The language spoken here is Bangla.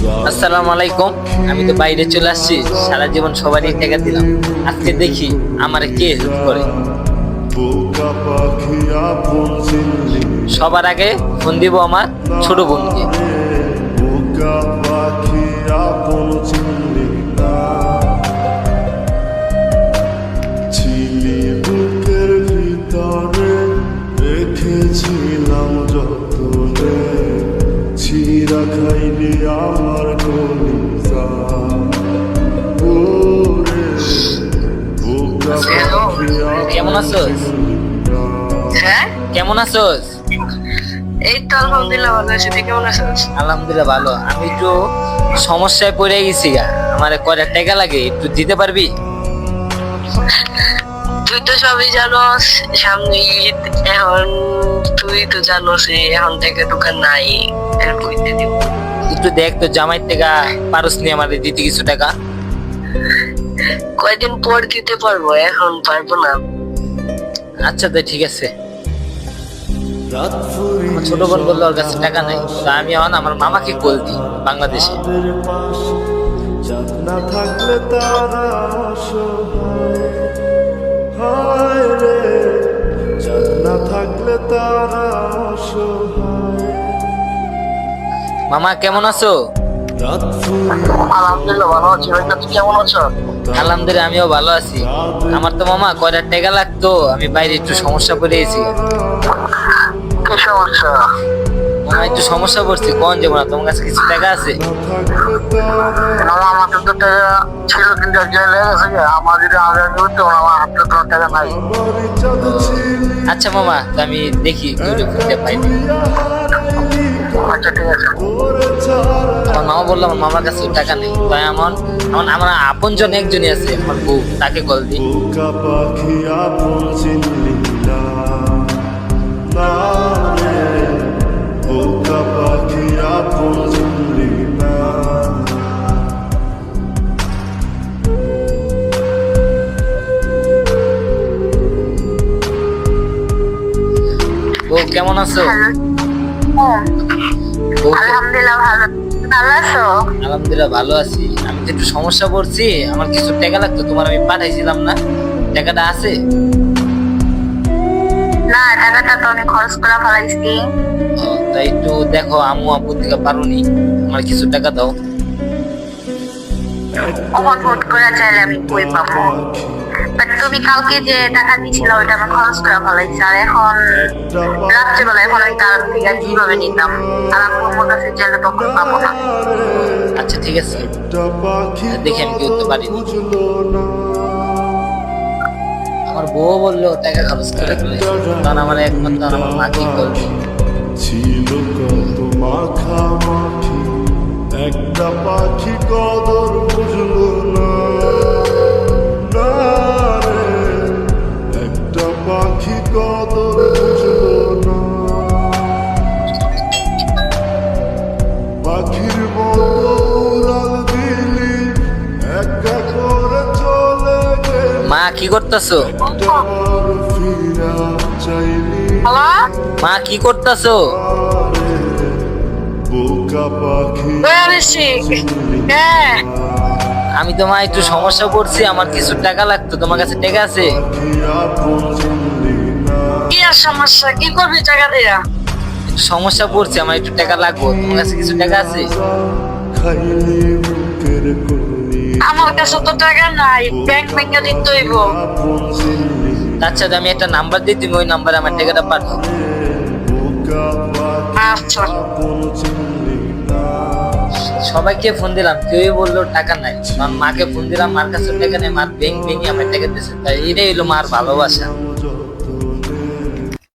আসসালামু আলাইকুম আমি তো বাইরে চলে আসছি, সারা জীবন সবারই টাকা দিলাম। আজকে দেখি আমার কে হেল্প করে। সবার আগে ফোন দিব আমার ছোট বোনকে। বোকা পাখি খাইলি আমার কলিজা। ওরে বোকা কেমন আছোস? হ্যাঁ? কেমন আছোস? এই তো আলহামদুলিল্লাহ ভালো আছি। তুই কেমন আছিস? আলহামদুলিল্লাহ ভালো। আমি একটু সমস্যায় পড়ে গেছি গা। আমার কয়টা টাকা লাগে একটু দিতে পারবি? তুই তো সবই জানোস সামনে ঈদ এখন তুই তো জানোস এখন থেকে দোকান নাই হেল্প করতে দিব। একটু দেখ তো জামাই টাকা পারস নি আমার দিতে কিছু টাকা। কয়দিন পর দিতে পারব এখন পারব না। আচ্ছা তো ঠিক আছে। ছোট বোন বলল ওর কাছে টাকা নেই তো আমি এখন আমার মামাকে কল দিই বাংলাদেশে। না থাকলে তারা অসহায় হায় রে। না থাকলে তারা অসহায় মামা কেমন আছো? আলহামদুলিল্লাহ ভালো আছি। ভাই তুই কেমন আছো? আলহামদুলিল্লাহ আমিও ভালো আছি। আমার তো মামা কয়টা টাকা লাগতো আমি বাইরে একটু সমস্যা পড়ে গেছি। কি সমস্যা? মামা একটু সমস্যা পড়ছি কোন যাব না তোমার কাছে কিছু টাকা আছে? আমার তো টাকা ছিল কিন্তু। আমার যদি আগে হতো আমার হাতে তো টাকা নাই। আচ্ছা মামা তো আমি দেখি ফোনটা পাইনি হারাইলি আচ্ছা ঠিক আছে। আমার মামা বলল আমার মামার কাছে টাকা নেই। তাই আমার এমন আমার আপন জন একজনই আছে আমার বউ তাকে কল দিই। পাখি আপন কেমন আছো? আলহামদুলিল্লাহ ভালো। ভালো আছো? আলহামদুলিল্লাহ ভালো আছি। আমি একটু সমস্যা পড়ছি আমার কিছু টাকা লাগতো তোমার আমি পাঠাইছিলাম না। টাকাটা আছে? না টাকাটা তো আমি খরচ করে ফেলাইছি। তাই একটু দেখো আম্মু আব্বু থেকে পারোনি। আমার কিছু টাকা দাও। কখন ভোট করে চাইলে আমি কই পাবো? বাট তুমি কালকে যে টাকা দিয়েছিল ওইটা আমি খরচ করে ফেলাইছি। আর এখন রাত্রিবেলা এখন আমি তার থেকে কীভাবে নিতাম? আর আমি আমার কাছে চাইলে তখন পাবো না। আচ্ছা ঠিক আছে। দেখি আমি কি করতে পারি। আমার বউ বলল টাকা খরচ করে তখন আমার আমার মাকে কল দিই ছিল কত মাখামাখি একটা পাখি কদর বুঝলো না। মা কি করতেছো? মা কি করতেছো? বেরিয়েছি হ্যাঁ। আমি তো মা একটু সমস্যা পড়ছি আমার কিছু টাকা লাগতো তোমার কাছে টাকা আছে? কি আর সমস্যা? কি করবি টাকা দিয়া? একটু সমস্যা পড়ছে আমার একটু টাকা লাগবে তোমার কাছে কিছু টাকা আছে? আমার কাছে তো টাকা নাই ব্যাংক ব্যাংকে দিতে হইব। আচ্ছা আমি একটা নাম্বার দিই তুমি ওই নাম্বারে আমার টাকাটা পাঠাও। আচ্ছা। সবাইকে ফোন দিলাম কেউই বলল টাকা নাই। আমার মাকে ফোন দিলাম মার কাছে টাকা নেই মার ব্যাংক ভেঙে আমার টাকা দিয়েছে। তাই এটাই হলো মার ভালোবাসা।